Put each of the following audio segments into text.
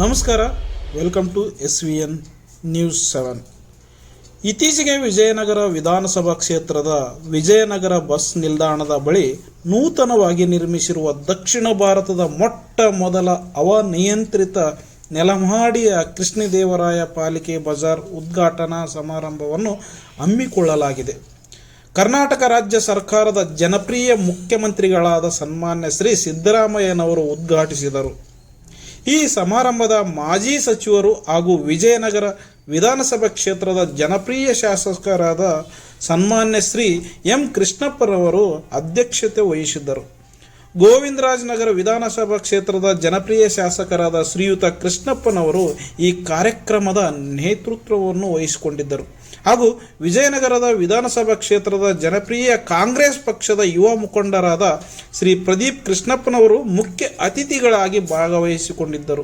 ನಮಸ್ಕಾರ. Welcome to S V N news seven ಇತ್ತೀಚೆಗೆ ವಿಜಯನಗರ ವಿಧಾನಸಭಾ ಕ್ಷೇತ್ರದ ವಿಜಯನಗರ ಬಸ್ ನಿಲ್ದಾಣದ ಬಳಿ ನೂತನವಾಗಿ ನಿರ್ಮಿಸಿರುವ ದಕ್ಷಿಣ ಭಾರತದ ಮೊಟ್ಟ ಮೊದಲ ಅವನಿಯಂತ್ರಿತ ನೆಲಮಹಡಿಯ ಕೃಷ್ಣದೇವರಾಯ ಪಾಲಿಕೆ ಬಜಾರ್ ಉದ್ಘಾಟನಾ ಸಮಾರಂಭವನ್ನು ಹಮ್ಮಿಕೊಳ್ಳಲಾಗಿದೆ. ಕರ್ನಾಟಕ ರಾಜ್ಯ ಸರ್ಕಾರದ ಜನಪ್ರಿಯ ಮುಖ್ಯಮಂತ್ರಿಗಳಾದ ಸನ್ಮಾನ್ಯ ಶ್ರೀ ಸಿದ್ದರಾಮಯ್ಯನವರು ಉದ್ಘಾಟಿಸಿದರು. ಈ ಸಮಾರಂಭದ ಮಾಜಿ ಸಚಿವರು ಹಾಗೂ ವಿಜಯನಗರ ವಿಧಾನಸಭಾ ಕ್ಷೇತ್ರದ ಜನಪ್ರಿಯ ಶಾಸಕರಾದ ಸನ್ಮಾನ್ಯ ಶ್ರೀ ಎಂ ಕೃಷ್ಣಪ್ಪರವರು ಅಧ್ಯಕ್ಷತೆ ವಹಿಸಿದ್ದರು. ಗೋವಿಂದರಾಜನಗರ ವಿಧಾನಸಭಾ ಕ್ಷೇತ್ರದ ಜನಪ್ರಿಯ ಶಾಸಕರಾದ ಶ್ರೀಯುತ ಕೃಷ್ಣಪ್ಪನವರು ಈ ಕಾರ್ಯಕ್ರಮದ ನೇತೃತ್ವವನ್ನು ವಹಿಸಿಕೊಂಡಿದ್ದರು. ಹಾಗೂ ವಿಜಯನಗರದ ವಿಧಾನಸಭಾ ಕ್ಷೇತ್ರದ ಜನಪ್ರಿಯ ಕಾಂಗ್ರೆಸ್ ಪಕ್ಷದ ಯುವ ಮುಖಂಡರಾದ ಶ್ರೀ ಪ್ರದೀಪ್ ಕೃಷ್ಣಪ್ಪನವರು ಮುಖ್ಯ ಅತಿಥಿಗಳಾಗಿ ಭಾಗವಹಿಸಿಕೊಂಡಿದ್ದರು.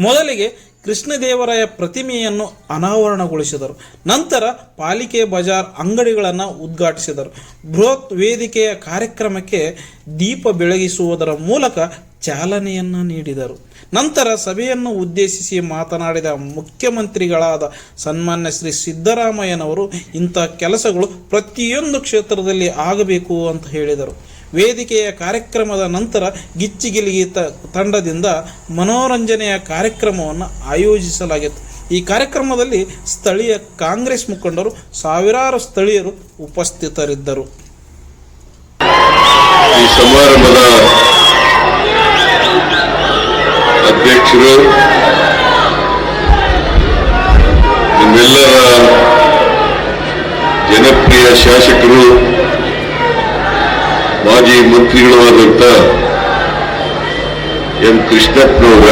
ಮೊದಲಿಗೆ ಕೃಷ್ಣದೇವರಾಯ ಪ್ರತಿಮೆಯನ್ನು ಅನಾವರಣಗೊಳಿಸಿದರು. ನಂತರ ಪಾಲಿಕೆ ಬಜಾರ್ ಅಂಗಡಿಗಳನ್ನು ಉದ್ಘಾಟಿಸಿದರು. ಬೃಹತ್ ವೇದಿಕೆಯ ಕಾರ್ಯಕ್ರಮಕ್ಕೆ ದೀಪ ಬೆಳಗಿಸುವುದರ ಮೂಲಕ ಚಾಲನೆಯನ್ನು ನೀಡಿದರು. ನಂತರ ಸಭೆಯನ್ನು ಉದ್ದೇಶಿಸಿ ಮಾತನಾಡಿದ ಮುಖ್ಯಮಂತ್ರಿಗಳಾದ ಸನ್ಮಾನ್ಯ ಶ್ರೀ ಸಿದ್ದರಾಮಯ್ಯನವರು, ಇಂಥ ಕೆಲಸಗಳು ಪ್ರತಿಯೊಂದು ಕ್ಷೇತ್ರದಲ್ಲಿ ಆಗಬೇಕು ಅಂತ ಹೇಳಿದರು. ವೇದಿಕೆಯ ಕಾರ್ಯಕ್ರಮದ ನಂತರ ಗಿಚ್ಚಿಗಿಲಿಗಿ ತಂಡದಿಂದ ಮನೋರಂಜನೆಯ ಕಾರ್ಯಕ್ರಮವನ್ನು ಆಯೋಜಿಸಲಾಗಿತ್ತು. ಈ ಕಾರ್ಯಕ್ರಮದಲ್ಲಿ ಸ್ಥಳೀಯ ಕಾಂಗ್ರೆಸ್ ಮುಖಂಡರು ಸಾವಿರಾರು ಸ್ಥಳೀಯರು ಉಪಸ್ಥಿತರಿದ್ದರು. ಈ ಸಮಾರಂಭದ ಅಧ್ಯಕ್ಷರು, ನಿಮ್ಮೆಲ್ಲರ ಜನಪ್ರಿಯ ಶಾಸಕರು ಮಾಜಿ ಮಂತ್ರಿಗಳು ಎಂ ಕೃಷ್ಣಪ್ಪನವರ,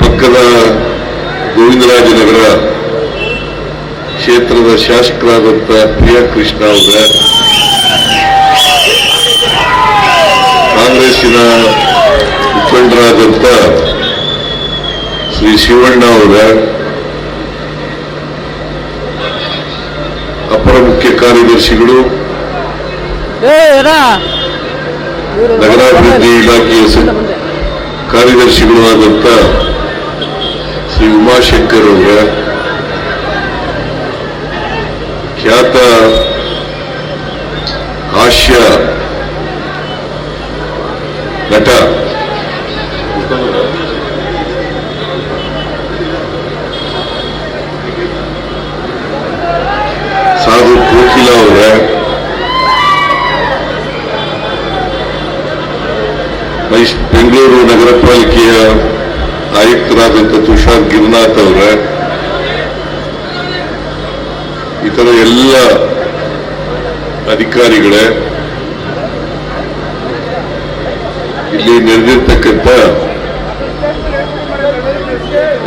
ಪಕ್ಕದ ಗೋವಿಂದರಾಜನಗರ ಕ್ಷೇತ್ರದ ಶಾಸಕರಾದಂಥ ಪ್ರಿಯಾ ಕೃಷ್ಣ ಅವರ, ಕಾಂಗ್ರೆಸ್ಸಿನ ಮುಖಂಡರಾದಂಥ ಶ್ರೀ ಶಿವಣ್ಣ ಅವರ ಮುಖ್ಯ ಕಾರ್ಯದರ್ಶಿಗಳು ನಗರಾಭಿವೃದ್ಧಿ ಇಲಾಖೆಯ ಕಾರ್ಯದರ್ಶಿಗಳು ಆದಂತ ಶ್ರೀ ಉಮಾಶಂಕರ್ ಅವರ ಖ್ಯಾತ ಹಾಸ್ಯ ನಟ ಅವರ ಬೆಂಗಳೂರು ನಗರ ಪಾಲಿಕೆಯ ಆಯುಕ್ತರಾದಂಥ ತುಷಾರ್ ಗಿರ್ನಾಥ್ ಅವರ. ಇತರ ಎಲ್ಲ ಅಧಿಕಾರಿಗಳೇ ಇಲ್ಲಿ ನೆರೆದಿರ್ತಕ್ಕಂಥ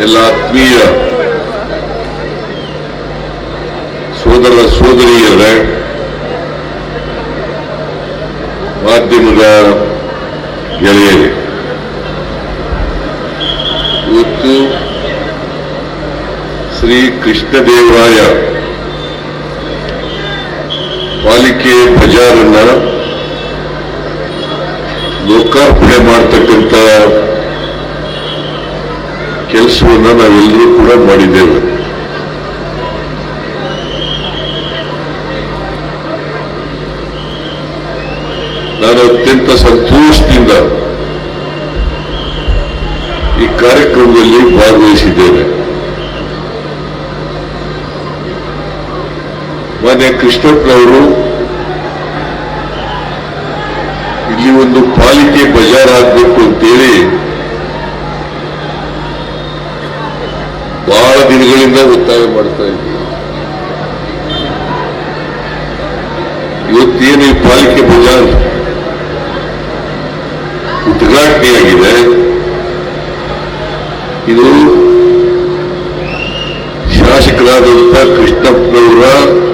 ಎಲ್ಲ ಆತ್ಮೀಯ ಸೋದರ ಸೋದರಿಯರೇ, ಮಾಧ್ಯಮದ ಗೆಳೆಯರೇ, ಇವತ್ತು ಶ್ರೀ ಕೃಷ್ಣದೇವರಾಯ ಪಾಲಿಕೆ ಬಜಾರನ್ನ ಲೋಕಾರ್ಪಣೆ ಮಾಡ್ತಕ್ಕಂಥ ಕೆಲಸವನ್ನು ನಾವೆಲ್ಲರೂ ಕೂಡ ಮಾಡಿದ್ದೇವೆ ನಾನು ಅತ್ಯಂತ ಸಂತೋಷದಿಂದ ಈ ಕಾರ್ಯಕ್ರಮದಲ್ಲಿ ಭಾಗವಹಿಸಿದ್ದೇನೆ. ಮಾನ್ಯ ಕೃಷ್ಣಪ್ಪನವರು ಇಲ್ಲಿ ಒಂದು ಪಾಲಿಕೆ ಬಜಾರ್ ಆಗಬೇಕು ಅಂತೇಳಿ ಬಹಳ ದಿನಗಳಿಂದ ಒತ್ತಾಯ ಮಾಡ್ತಾ ಇದ್ದೀವಿ ಇವತ್ತೇನು ಈ ಪಾಲಿಕೆ ಬಜಾರ್? ಉದ್ಘಾಟನೆಯಾಗಿದೆ ಇದು ಶಾಸಕರಾದಂಥ ಕೃಷ್ಣಪ್ಪನವರ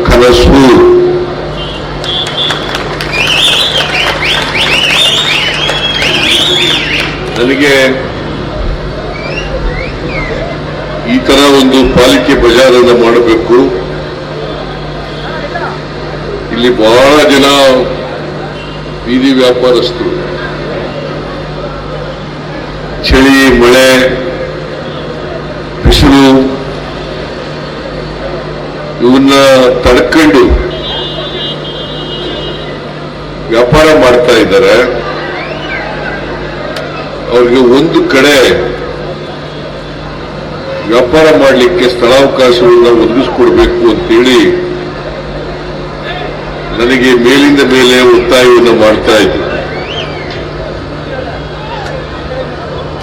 ಕನಸು. ನನಗೆ ಈ ತರ ಒಂದು ಪಾಲಿಕೆ ಬಜಾರನ್ನು ಮಾಡಬೇಕು. ಇಲ್ಲಿ ಬಹಳ ಜನ ಬೀದಿ ವ್ಯಾಪಾರಸ್ಥರು. ಚಳಿ, ಮಳೆ, ಬಿಸಿಲು ಇವನ್ನ ತಡ್ಕೊಂಡು ವ್ಯಾಪಾರ ಮಾಡ್ತಾ ಇದ್ದಾರೆ. ಅವರಿಗೆ ಒಂದು ಕಡೆ ವ್ಯಾಪಾರ ಮಾಡಲಿಕ್ಕೆ ಸ್ಥಳಾವಕಾಶಗಳನ್ನ ಒದಗಿಸ್ಕೊಡ್ಬೇಕು ಅಂತೇಳಿ ನನಗೆ ಮೇಲಿಂದ ಮೇಲೆ ಒತ್ತಾಯವನ್ನು ಮಾಡ್ತಾ ಇದ್ರು.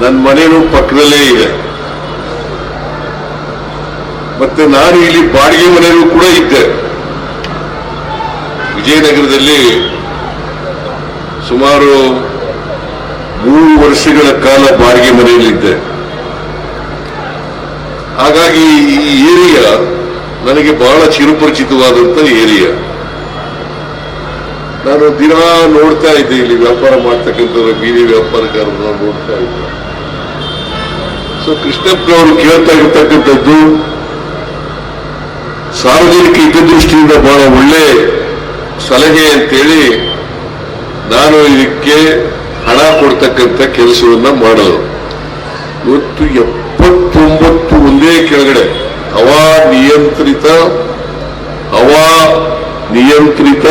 ನನ್ನ ಮನೇನು ಪಕ್ಕದಲ್ಲೇ ಇದೆ. ಮತ್ತೆ ನಾನು ಇಲ್ಲಿ ಬಾಡಿಗೆ ಮನೆಯಲ್ಲೂ ಕೂಡ ಇದ್ದೆ. ವಿಜಯನಗರದಲ್ಲಿ ಸುಮಾರು ಮೂರು ವರ್ಷಗಳ ಕಾಲ ಬಾಡಿಗೆ ಮನೆಯಲ್ಲಿದ್ದೆ. ಹಾಗಾಗಿ ಈ ಏರಿಯಾ ನನಗೆ ಬಹಳ ಚಿರುಪರಿಚಿತವಾದಂತ ಏರಿಯಾ. ನಾನು ದಿನ ನೋಡ್ತಾ ಇದ್ದೆ ಇಲ್ಲಿ ವ್ಯಾಪಾರ ಮಾಡ್ತಕ್ಕಂಥ ಬೀದಿ ವ್ಯಾಪಾರಗಾರರನ್ನ ನೋಡ್ತಾ ಇದ್ದೆ. ಸೊ ಕೃಷ್ಣಪ್ಪನವರು ಕೇಳ್ತಾ ಇರ್ತಕ್ಕಂಥದ್ದು, ಸಾರ್ವಜನಿಕ ಹಿತದೃಷ್ಟಿಯಿಂದ ಬಹಳ ಒಳ್ಳೆ ಸಲಹೆ ಅಂತೇಳಿ ನಾನು ಇದಕ್ಕೆ ಹಣ ಕೊಡ್ತಕ್ಕಂಥ ಕೆಲಸವನ್ನ ಮಾಡೋದು ಇವತ್ತು ಎಪ್ಪತ್ತೊಂಬತ್ತು ಒಂದೇ ಕೆಳಗಡೆ, ಹವಾ ನಿಯಂತ್ರಿತ ಹವಾ ನಿಯಂತ್ರಿತ,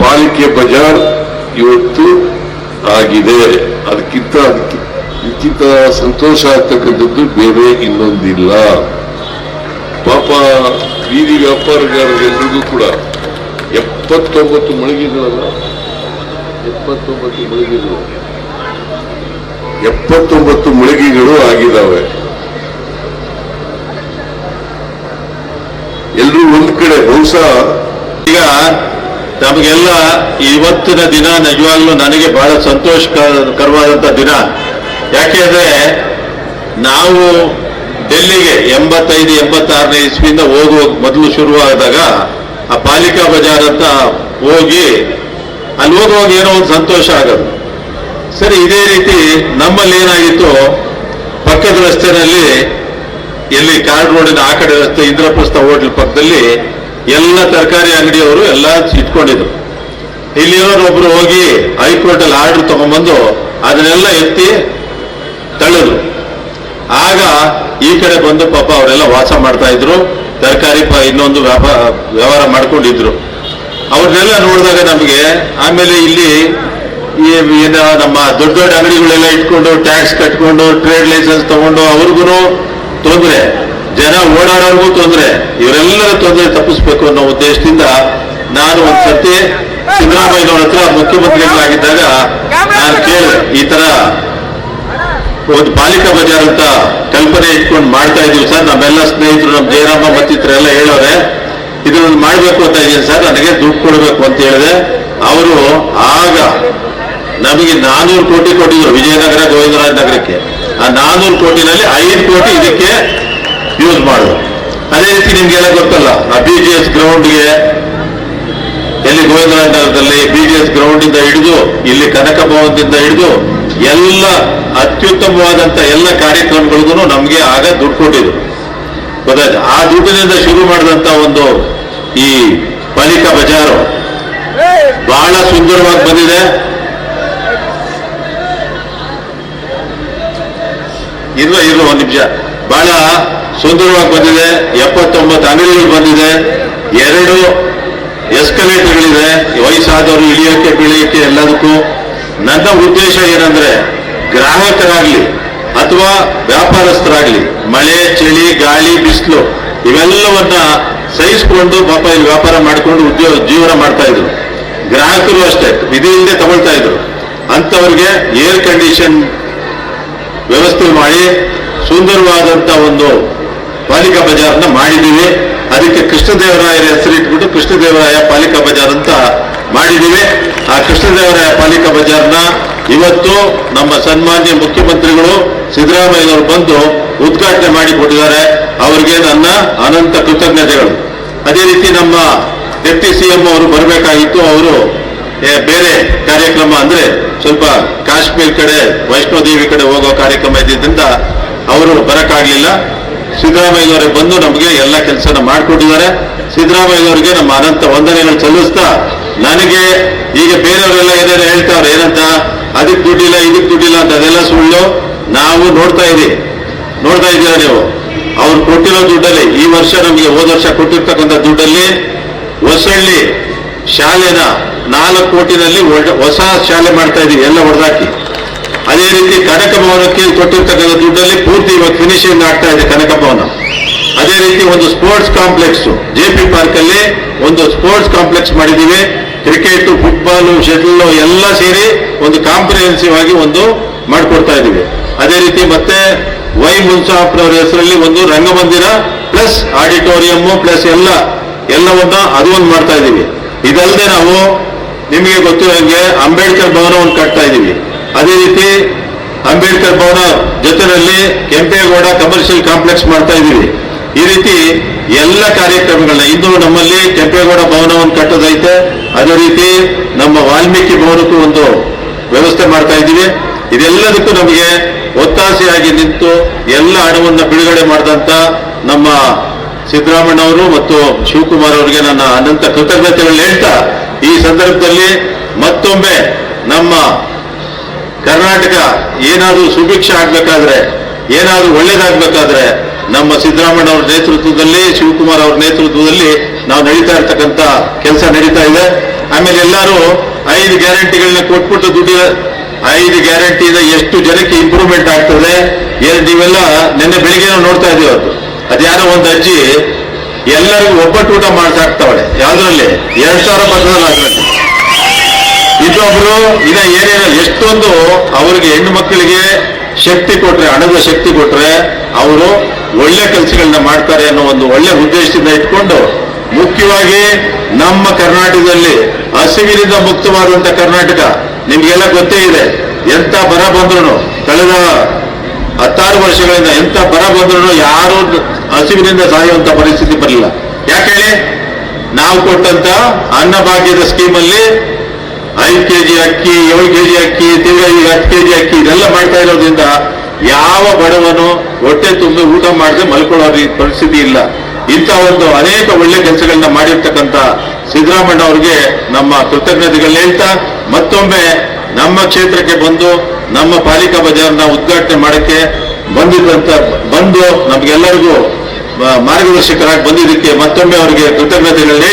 ಪಾಲಿಕೆ ಬಜಾರ್ ಇವತ್ತು ಆಗಿದೆ. ಅದಕ್ಕಿಂತ ಅದಕ್ಕೆ ಸಂತೋಷ ಆಗ್ತಕ್ಕಂಥದ್ದು ಬೇರೆ ಇನ್ನೊಂದಿಲ್ಲ. ಪಾಪ ಬೀದಿ ವ್ಯಾಪಾರಗಾರರೆಲ್ಲರಿಗೂ ಕೂಡ ಎಪ್ಪತ್ತೊಂಬತ್ತು ಮಳಿಗೆಗಳಲ್ಲ, ಎಪ್ಪತ್ತೊಂಬತ್ತು ಮಳಿಗೆಗಳು ಎಪ್ಪತ್ತೊಂಬತ್ತು ಮಳಿಗೆಗಳು ಆಗಿದ್ದಾವೆ. ಎಲ್ಲರೂ ಒಂದ್ ಕಡೆ, ಬಹುಶಃ ಈಗ ನಮಗೆಲ್ಲ ಇವತ್ತಿನ ದಿನ ನಿಜವಾಗ್ಲೂ ನನಗೆ ಬಹಳ ಸಂತೋಷಕರವಾದಂತ ದಿನ. ಯಾಕೆಂದ್ರೆ ನಾವು ಡೆಲ್ಲಿಗೆ ಎಂಬತ್ತೈದು, ಎಂಬತ್ತಾರನೇ ಇಸ್ವಿಯಿಂದ ಹೋಗುವ ಮೊದಲು ಶುರುವಾದಾಗ ಆ ಪಾಲಿಕಾ ಬಜಾರ್ ಅಂತ ಹೋಗಿ ಅಲ್ಲಿ ಹೋಗುವಾಗ ಏನೋ ಒಂದು ಸಂತೋಷ ಆಗೋದು. ಸರಿ, ಇದೇ ರೀತಿ ನಮ್ಮಲ್ಲಿ ಏನಾಗಿತ್ತು? ಪಕ್ಕದ ರಸ್ತೆನಲ್ಲಿ ಎಲ್ಲಿ ಕಾರ್ಡ್ ರೋಡಿನ ಆ ಕಡೆ ರಸ್ತೆ ಇಂದ್ರಪ್ರಸ್ಥ ಹೋಟ್ಲ್ ಪಕ್ಕದಲ್ಲಿ ಎಲ್ಲ ತರಕಾರಿ ಅಂಗಡಿಯವರು ಎಲ್ಲ ಇಟ್ಕೊಂಡಿದ್ರು. ಇಲ್ಲಿರೋರು ಒಬ್ರು ಹೋಗಿ ಹೈಕೋರ್ಟ್ ಅಲ್ಲಿ ಆರ್ಡರ್ ತಗೊಂಡ್ಬಂದು ಅದನ್ನೆಲ್ಲ ಎತ್ತಿ ತಳ್ಳಿದ್ರು ಆಗ ಈ ಕಡೆ ಬಂದು ಪಾಪ ಅವರೆಲ್ಲ ವಾಸ ಮಾಡ್ತಾ ಇದ್ರು. ತರಕಾರಿ ಇನ್ನೊಂದು ವ್ಯಾಪಾರ ವ್ಯವಹಾರ ಮಾಡ್ಕೊಂಡಿದ್ರು. ಅವ್ರನ್ನೆಲ್ಲ ನೋಡಿದಾಗ ನಮಗೆ ಆಮೇಲೆ ಇಲ್ಲಿ ಏನ ನಮ್ಮ ದೊಡ್ಡ ದೊಡ್ಡ ಅಂಗಡಿಗಳೆಲ್ಲ ಇಟ್ಕೊಂಡು ಟ್ಯಾಕ್ಸ್ ಕಟ್ಕೊಂಡು ಟ್ರೇಡ್ ಲೈಸೆನ್ಸ್ ತಗೊಂಡು ಅವ್ರಿಗೂ ತೊಂದರೆ. ಜನ ಓಡಾಡೋರ್ಗೂ ತೊಂದರೆ. ಇವರೆಲ್ಲರ ತೊಂದರೆ ತಪ್ಪಿಸ್ಬೇಕು ಅನ್ನೋ ಉದ್ದೇಶದಿಂದ ನಾನು ಒಂದ್ಸತಿ ಸಿದ್ದರಾಮಯ್ಯನವ್ರ ಹತ್ರ ಮುಖ್ಯಮಂತ್ರಿಗಳಾಗಿದ್ದಾಗ ನಾನು ಕೇಳಿದೆ ಈ ತರ ಒಂದು ಪಾಲಿಕಾ ಬಜಾರ್ ಅಂತ ಕಲ್ಪನೆ ಇಟ್ಕೊಂಡು ಮಾಡ್ತಾ ಇದೀವಿ ಸರ್. ನಮ್ಮೆಲ್ಲ ಸ್ನೇಹಿತರು ನಮ್ಮ ಜಯರಾಮ ಮತ್ತಿತರೆಲ್ಲ ಹೇಳೋರೆ, ಇದನ್ನೊಂದು ಮಾಡಬೇಕು ಅಂತ ಇದ್ದೀನಿ ಸರ್. ನನಗೆ ದುಡ್ಡು ಕೊಡಬೇಕು ಅಂತ ಹೇಳಿದೆ. ಅವರು ಆಗ ನಮಗೆ ನಾನೂರು ಕೋಟಿ ಕೊಟ್ಟಿದ್ರು ವಿಜಯನಗರ, ಗೋವಿಂದರಾಜ ನಗರಕ್ಕೆ. ಆ ನಾನೂರು ಕೋಟಿನಲ್ಲಿ ಐದು ಕೋಟಿ ಇದಕ್ಕೆ ಯೂಸ್ ಮಾಡುದು. ಅದೇ ರೀತಿ ನಿಮ್ಗೆಲ್ಲ ಗೊತ್ತಲ್ಲ, ಆ ಬಿ ಜಿ ಎಸ್ ಗ್ರೌಂಡ್ಗೆ ಎಲ್ಲಿ ಗೋವಿಂದರಾಜ ನಗರದಲ್ಲಿ ಬಿ ಜಿ ಎಸ್ ಗ್ರೌಂಡ್ ಇಂದ ಹಿಡಿದು, ಇಲ್ಲಿ ಕನಕ ಭವನದಿಂದ ಹಿಡಿದು ಎಲ್ಲ ಅತ್ಯುತ್ತಮವಾದಂತ ಎಲ್ಲ ಕಾರ್ಯಕ್ರಮಗಳಿಗೂ ನಮಗೆ ಆಗ ದುಡ್ಡು ಕೊಟ್ಟಿದ್ರು. ಗೊತ್ತಾಯ್ತು? ಆ ದುಡ್ಡಿನಿಂದ ಶುರು ಮಾಡಿದಂತ ಒಂದು ಈ ಪಾಲಿಕಾ ಬಜಾರು ಬಹಳ ಸುಂದರವಾಗಿ ಬಂದಿದೆ. ಇಲ್ವ ಇಲ್ವ ಒಂದು ನಿಮಿಷ. ಬಹಳ ಸುಂದರವಾಗಿ ಬಂದಿದೆ. ಎಪ್ಪತ್ತೊಂಬತ್ತು ಅಂಗಡಿಗಳು ಬಂದಿದೆ. ಎರಡು ಎಸ್ಕಲೇಟರ್ಗಳಿದೆ. ವಯಸ್ಸಾದವರು ಇಳಿಯೋಕೆ ಬೀಳಿಯೋಕೆ ಎಲ್ಲದಕ್ಕೂ. ನನ್ನ ಉದ್ದೇಶ ಏನಂದ್ರೆ ಗ್ರಾಹಕರಾಗ್ಲಿ ಅಥವಾ ವ್ಯಾಪಾರಸ್ಥರಾಗ್ಲಿ, ಮಳೆ, ಚಳಿ, ಗಾಳಿ, ಬಿಸಿಲು, ಇವೆಲ್ಲವನ್ನ ಸಹಿಸಿಕೊಂಡು ಪಾಪ ಇಲ್ಲಿ ವ್ಯಾಪಾರ ಮಾಡಿಕೊಂಡು ಉದ್ಯೋಗ ಜೀವನ ಮಾಡ್ತಾ ಇದ್ರು. ಗ್ರಾಹಕರು ಅಷ್ಟೇ ಇಲ್ಲದೆ ತಗೊಳ್ತಾ ಇದ್ರು. ಅಂಥವ್ರಿಗೆ ಏರ್ ಕಂಡೀಷನ್ ವ್ಯವಸ್ಥೆ ಮಾಡಿ ಸುಂದರವಾದಂತ ಒಂದು ಪಾಲಿಕಾ ಬಜಾರ್ನ ಮಾಡಿದ್ದೀವಿ. ಅದಕ್ಕೆ ಕೃಷ್ಣದೇವರಾಯರ ಹೆಸರಿಟ್ಬಿಟ್ಟು ಕೃಷ್ಣದೇವರಾಯ ಪಾಲಿಕಾ ಬಜಾರ್ ಅಂತ ಮಾಡಿದ್ದೀವಿ. ಆ ಕೃಷ್ಣದೇವರಾಯ ಪಾಲಿಕಾ ಬಜಾರ್ನ ಇವತ್ತು ನಮ್ಮ ಸನ್ಮಾನ್ಯ ಮುಖ್ಯಮಂತ್ರಿಗಳು ಸಿದ್ದರಾಮಯ್ಯನವರು ಬಂದು ಉದ್ಘಾಟನೆ ಮಾಡಿಕೊಟ್ಟಿದ್ದಾರೆ. ಅವರಿಗೆ ನನ್ನ ಅನಂತ ಕೃತಜ್ಞತೆಗಳು. ಅದೇ ರೀತಿ ನಮ್ಮ ಡೆಪ್ಟಿ ಸಿಎಂ ಅವರು ಬರಬೇಕಾಗಿತ್ತು. ಅವರು ಬೇರೆ ಕಾರ್ಯಕ್ರಮ ಅಂದ್ರೆ ಸ್ವಲ್ಪ ಕಾಶ್ಮೀರ್ ಕಡೆ ವೈಷ್ಣೋದೇವಿ ಕಡೆ ಹೋಗೋ ಕಾರ್ಯಕ್ರಮ ಇದ್ದಿದ್ದರಿಂದ ಅವರು ಬರಕ್ಕಾಗ್ಲಿಲ್ಲ. ಸಿದ್ದರಾಮಯ್ಯನವರೇ ಬಂದು ನಮಗೆ ಎಲ್ಲ ಕೆಲಸನ ಮಾಡಿಕೊಟ್ಟಿದ್ದಾರೆ. ಸಿದ್ದರಾಮಯ್ಯನವರಿಗೆ ನಮ್ಮ ಅನಂತ ವಂದನೆಗಳು ಸಲ್ಲಿಸ್ತಾ ನನಗೆ ಈಗ ಬೇರೆಯವರೆಲ್ಲ ಏನೇನು ಹೇಳ್ತಾವ್ರೆ, ಏನಂತ? ಅದಕ್ಕೆ ದುಡ್ಡಿಲ್ಲ ಇದಕ್ಕೆ ದುಡ್ಡಿಲ್ಲ ಅಂತ ಅದೆಲ್ಲ ಸುಳ್ಳು. ನಾವು ನೋಡ್ತಾ ಇದ್ದೀವಿ. ನೋಡ್ತಾ ಇದ್ದೀರಾ ನೀವು? ಅವ್ರು ಕೊಟ್ಟಿರೋ ದುಡ್ಡಲ್ಲಿ, ಈ ವರ್ಷ ನಮಗೆ ಹೋದ ವರ್ಷ ಕೊಟ್ಟಿರ್ತಕ್ಕಂಥ ದುಡ್ಡಲ್ಲಿ ಹೊಸಳ್ಳಿ ಶಾಲೆನ ನಾಲ್ಕು ಕೋಟಿನಲ್ಲಿ ಹೊಸ ಶಾಲೆ ಮಾಡ್ತಾ ಇದೀವಿ ಎಲ್ಲ ಹೊಡೆದಾಕಿ. ಅದೇ ರೀತಿ ಕನಕ ಭವನಕ್ಕೆ ಕೊಟ್ಟಿರ್ತಕ್ಕಂಥ ದುಡ್ಡಲ್ಲಿ ಇವಾಗ ಫಿನಿಶಿಂಗ್ ಆಗ್ತಾ ಇದೆ ಕನಕ ಭವನ ಅದೇ ರೀತಿ ಒಂದು sports complex. J P park ಅಲ್ಲಿ ಒಂದು ಸ್ಪೋರ್ಟ್ಸ್ ಕಾಂಪ್ಲೆಕ್ಸ್ ಮಾಡಿದ್ದೀವಿ. ಕ್ರಿಕೆಟ್, ಫುಟ್ಬಾಲ್, ಶಟಲ್ ಎಲ್ಲ ಸೇರಿ ಒಂದು ಕಾಂಪ್ರಿಹೆನ್ಸಿವ್ ಆಗಿ ಒಂದು ಮಾಡಿಕೊಡ್ತಾ ಇದ್ದೀವಿ. ಅದೇ ರೀತಿ ಮತ್ತೆ ವೈ ಮುನ್ಸಾಫ್ರವರ ಹೆಸರಲ್ಲಿ ಒಂದು ರಂಗಮಂದಿರ ಪ್ಲಸ್ ಆಡಿಟೋರಿಯಂ ಪ್ಲಸ್ ಎಲ್ಲ, ಎಲ್ಲವನ್ನ ಅದು ಒಂದು ಮಾಡ್ತಾ ಇದ್ದೀವಿ. ಇದಲ್ಲದೆ ನಾವು ನಿಮಗೆ ಗೊತ್ತಿರೋಂಗೆ ಅಂಬೇಡ್ಕರ್ ಭವನವನ್ನು ಕಟ್ತಾ ಇದ್ದೀವಿ. ಅದೇ ರೀತಿ ಅಂಬೇಡ್ಕರ್ ಭವನ ಜೊತೆಯಲ್ಲಿ ಕೆಂಪೇಗೌಡ ಕಮರ್ಷಿಯಲ್ ಕಾಂಪ್ಲೆಕ್ಸ್ ಮಾಡ್ತಾ ಇದ್ದೀವಿ. ಈ ರೀತಿ ಎಲ್ಲ ಕಾರ್ಯಕ್ರಮಗಳನ್ನ ಇಂದು ನಮ್ಮಲ್ಲಿ ಕೆಂಪೇಗೌಡ ಭವನವನ್ನು ಕಟ್ಟೋದೈತೆ. ಅದೇ ರೀತಿ ನಮ್ಮ ವಾಲ್ಮೀಕಿ ಭವನಕ್ಕೂ ಒಂದು ವ್ಯವಸ್ಥೆ ಮಾಡ್ತಾ ಇದ್ದೀವಿ. ಇದೆಲ್ಲದಕ್ಕೂ ನಮಗೆ ಒತ್ತಾಸೆಯಾಗಿ ನಿಂತು ಎಲ್ಲ ಹಣವನ್ನು ಬಿಡುಗಡೆ ಮಾಡಿದಂತ ನಮ್ಮ ಸಿದ್ದರಾಮಣ್ಣ ಅವರು ಮತ್ತು ಶಿವಕುಮಾರ್ ಅವರಿಗೆ ನನ್ನ ಅನಂತ ಕೃತಜ್ಞತೆಗಳನ್ನ ಹೇಳ್ತಾ, ಈ ಸಂದರ್ಭದಲ್ಲಿ ಮತ್ತೊಮ್ಮೆ ನಮ್ಮ ಕರ್ನಾಟಕ ಏನಾದರೂ ಸುಭಿಕ್ಷ ಆಗ್ಬೇಕಾದ್ರೆ, ಏನಾದರೂ ಒಳ್ಳೇದಾಗಬೇಕಾದ್ರೆ ನಮ್ಮ ಸಿದ್ದರಾಮಯ್ಯ ಅವರ ನೇತೃತ್ವದಲ್ಲಿ, ಶಿವಕುಮಾರ್ ಅವರ ನೇತೃತ್ವದಲ್ಲಿ ನಾವು ನಡೀತಾ ಇರ್ತಕ್ಕಂಥ ಕೆಲಸ ನಡೀತಾ ಇದೆ. ಆಮೇಲೆ ಎಲ್ಲರೂ ಐದು ಗ್ಯಾರಂಟಿಗಳನ್ನ ಕೊಟ್ಬಿಟ್ಟು ದುಡ್ಡು ಐದು ಗ್ಯಾರಂಟಿಯಿಂದ ಎಷ್ಟು ಜನಕ್ಕೆ ಇಂಪ್ರೂವ್ಮೆಂಟ್ ಆಗ್ತದೆ. ಏನು ನೀವೆಲ್ಲ ನಿನ್ನೆ ಬೆಳಿಗ್ಗೆ ನಾವು ನೋಡ್ತಾ ಇದೀವಿ ಅದು ಅದ್ಯಾರೋ ಒಂದು ಅಜ್ಜಿ ಎಲ್ಲರಿಗೂ ಒಬ್ಬಟ್ಟು ಊಟ ಮಾಡ್ಸಾಕ್ತಾವಳೆ ಯಾವ್ದ್ರಲ್ಲಿ? ಎರಡ್ ಸಾವಿರ ಬರ್ತದಲ್ಲ ಅದ್ರಲ್ಲಿ ಇನ್ನೊಬ್ರು ಇದೇ ಏರಿಯಾದಲ್ಲಿ ಎಷ್ಟೊಂದು ಅವರಿಗೆ ಹೆಣ್ಣು ಮಕ್ಕಳಿಗೆ ಶಕ್ತಿ ಕೊಟ್ರೆ ಹಣದ ಶಕ್ತಿ ಕೊಟ್ರೆ ಅವರು ಒಳ್ಳೆ ಕೆಲಸಗಳನ್ನ ಮಾಡ್ತಾರೆ ಅನ್ನೋ ಒಂದು ಒಳ್ಳೆ ಉದ್ದೇಶದಿಂದ ಇಟ್ಕೊಂಡು ಮುಖ್ಯವಾಗಿ ನಮ್ಮ ಕರ್ನಾಟಕದಲ್ಲಿ ಹಸಿವಿನಿಂದ ಮುಕ್ತವಾದಂತ ಕರ್ನಾಟಕ ನಿಮ್ಗೆಲ್ಲ ಗೊತ್ತೇ ಇದೆ. ಎಂತ ಬರ ಬಂದ್ರು ಕಳೆದ ಹತ್ತಾರು ವರ್ಷಗಳಿಂದ ಎಂತ ಬರ ಬಂದ್ರು ಯಾರು ಹಸಿವಿನಿಂದ ಸಾಯುವಂತ ಪರಿಸ್ಥಿತಿ ಬರಲಿಲ್ಲ. ಯಾಕೆ ನಾವು ಕೊಟ್ಟಂತ ಅನ್ನಭಾಗ್ಯದ ಸ್ಕೀಮಲ್ಲಿ ಐದು ಕೆಜಿ ಅಕ್ಕಿ, ಏಳು ಕೆಜಿ ಅಕ್ಕಿ ತಿರ್ಗಾ ಈಗ ಹತ್ತು ಕೆಜಿ ಅಕ್ಕಿ, ಇದೆಲ್ಲ ಮಾಡ್ತಾ ಇರೋದ್ರಿಂದ ಯಾವ ಬಡವನು ಹೊಟ್ಟೆ ತುಂಬಿ ಊಟ ಮಾಡದೆ ಮಲ್ಕೊಳ್ಳೋ ಪರಿಸ್ಥಿತಿ ಇಲ್ಲ. ಇಂಥ ಒಂದು ಅನೇಕ ಒಳ್ಳೆ ಕೆಲಸಗಳನ್ನ ಮಾಡಿರ್ತಕ್ಕಂಥ ಸಿದ್ದರಾಮಣ್ಣ ಅವರಿಗೆ ನಮ್ಮ ಕೃತಜ್ಞತೆಗಳನ್ನ ಹೇಳ್ತಾ, ಮತ್ತೊಮ್ಮೆ ನಮ್ಮ ಕ್ಷೇತ್ರಕ್ಕೆ ಬಂದು ನಮ್ಮ ಪಾಲಿಕಾ ಬಜಾರ್ನ ಉದ್ಘಾಟನೆ ಮಾಡಕ್ಕೆ ಬಂದಿದ್ದಂತ ಬಂದು ನಮಗೆಲ್ಲರಿಗೂ ಮಾರ್ಗದರ್ಶಕರಾಗಿ ಬಂದಿದ್ದಕ್ಕೆ ಮತ್ತೊಮ್ಮೆ ಅವರಿಗೆ ಕೃತಜ್ಞತೆಗಳನ್ನ